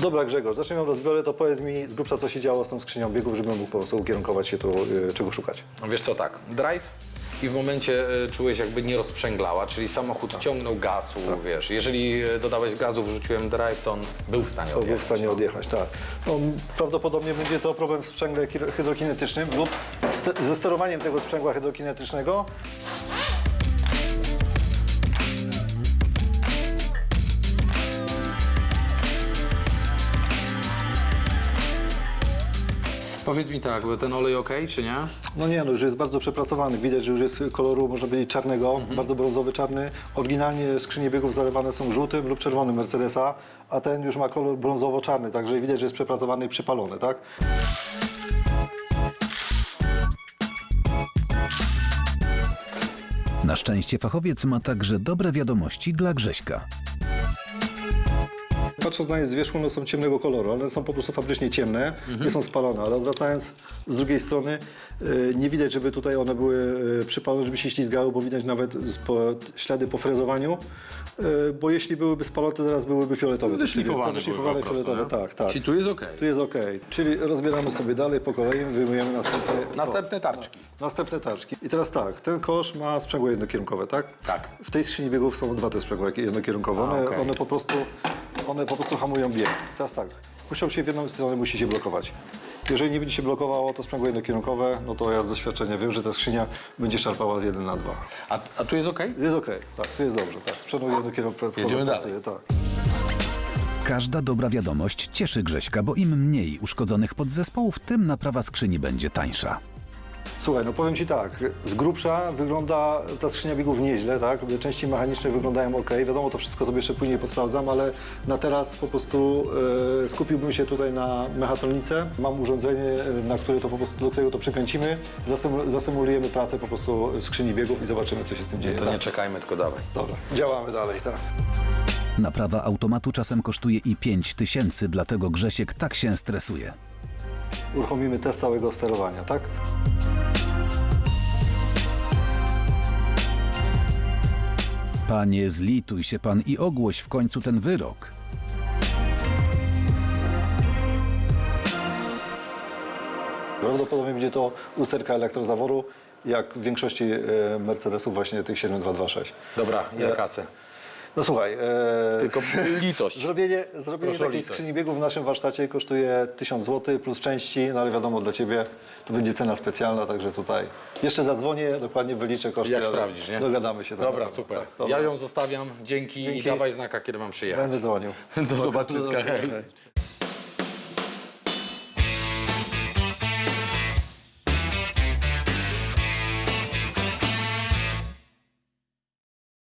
Dobra Grzegorz, zaczniemy ją rozbiorę, to powiedz mi z grubsza co się działo z tą skrzynią biegów, żebym mógł po prostu ukierunkować się tu, y, czego szukać. No Wiesz co, tak, drive i w momencie e, czułeś jakby nie rozprzęglała, czyli samochód Tak. ciągnął gazu, wiesz, jeżeli e, dodałeś gazu, wrzuciłem drive, to on był w stanie To był w stanie no. odjechać, tak. No, prawdopodobnie będzie to problem w sprzęgle ki- hydrokinetycznym lub ste- ze sterowaniem tego sprzęgła hydrokinetycznego. Powiedz mi tak, ten olej ok, czy nie? No nie, no już jest bardzo przepracowany. Widać, że już jest koloru, można powiedzieć, czarnego, bardzo brązowy, czarny. Oryginalnie skrzynie biegów zalewane są żółtym lub czerwonym Mercedesa, a ten już ma kolor brązowo-czarny, także widać, że jest przepracowany i przypalony, tak? Na szczęście fachowiec ma także dobre wiadomości dla Grześka. Patrząc na nie z wierzchu, one są ciemnego koloru, one są po prostu fabrycznie ciemne, nie są spalone, ale odwracając z drugiej strony, y, nie widać, żeby tutaj one były y, przypalone, żeby się ślizgały, bo widać nawet z- po, ślady po frezowaniu, y, bo jeśli byłyby spalone, to teraz byłyby fioletowe. Wyszlifowane Wyszlifowane były po prostu, fioletowe, nie? tak, tak. Czyli tu jest ok. Tu jest ok, czyli rozbieramy sobie dalej po kolei, wyjmujemy następne, Następne tarczki. następne tarczki. I teraz tak, ten kosz ma sprzęgło jednokierunkowe, tak? Tak. W tej skrzyni biegów są dwa te sprzęgła jednokierunkowe. One, okej. one, po prostu, one po prostu hamują bieg. Teraz tak, muszą się w jedną stronę musi się blokować. Jeżeli nie będzie się blokowało to sprzęgło jednokierunkowe, no to ja z doświadczenia wiem, że ta skrzynia będzie szarpała z 1 na 2. A, a tu jest ok? Jest ok, tak, to jest dobrze, tak. Sprzęgło jednokierunkowe Jedziemy pracuje, tak. Każda dobra wiadomość cieszy Grześka, bo im mniej uszkodzonych podzespołów, tym naprawa skrzyni będzie tańsza. Słuchaj, no powiem Ci tak, z grubsza wygląda ta skrzynia biegów nieźle, tak? Części mechaniczne wyglądają ok. Wiadomo, to wszystko sobie jeszcze później posprawdzam, ale na teraz po prostu e, skupiłbym się tutaj na mechatronice. Mam urządzenie, e, na które to po prostu, do którego to przykręcimy, zasym, zasymulujemy pracę po prostu skrzyni biegów i zobaczymy, co się z tym dzieje. To tak? nie czekajmy, tylko dawaj. Dobra, działamy dalej, tak. Naprawa automatu czasem kosztuje i 5 tysięcy, dlatego Grzesiek tak się stresuje. Uruchomimy test całego sterowania, tak? Panie, zlituj się pan i ogłoś w końcu ten wyrok. Prawdopodobnie będzie to usterka elektrozaworu, jak w większości e, Mercedesów właśnie tych 7226. Dobra, ile kasy? No słuchaj, e, Tylko litość. Zrobienie, zrobienie Proszę o takiej litość. skrzyni biegów w naszym warsztacie kosztuje 1000 zł plus części, no ale wiadomo dla Ciebie to będzie cena specjalna, także tutaj jeszcze zadzwonię, dokładnie wyliczę koszty. Jak ale sprawdzisz, nie? Dogadamy się. tak Dobra, naprawdę. super. Tak, dobra. Ja ją zostawiam, dzięki, i Dzięki. dawaj znaka, kiedy mam przyjechać. Będę dzwonił. Do zobaczyska, hej. Hej.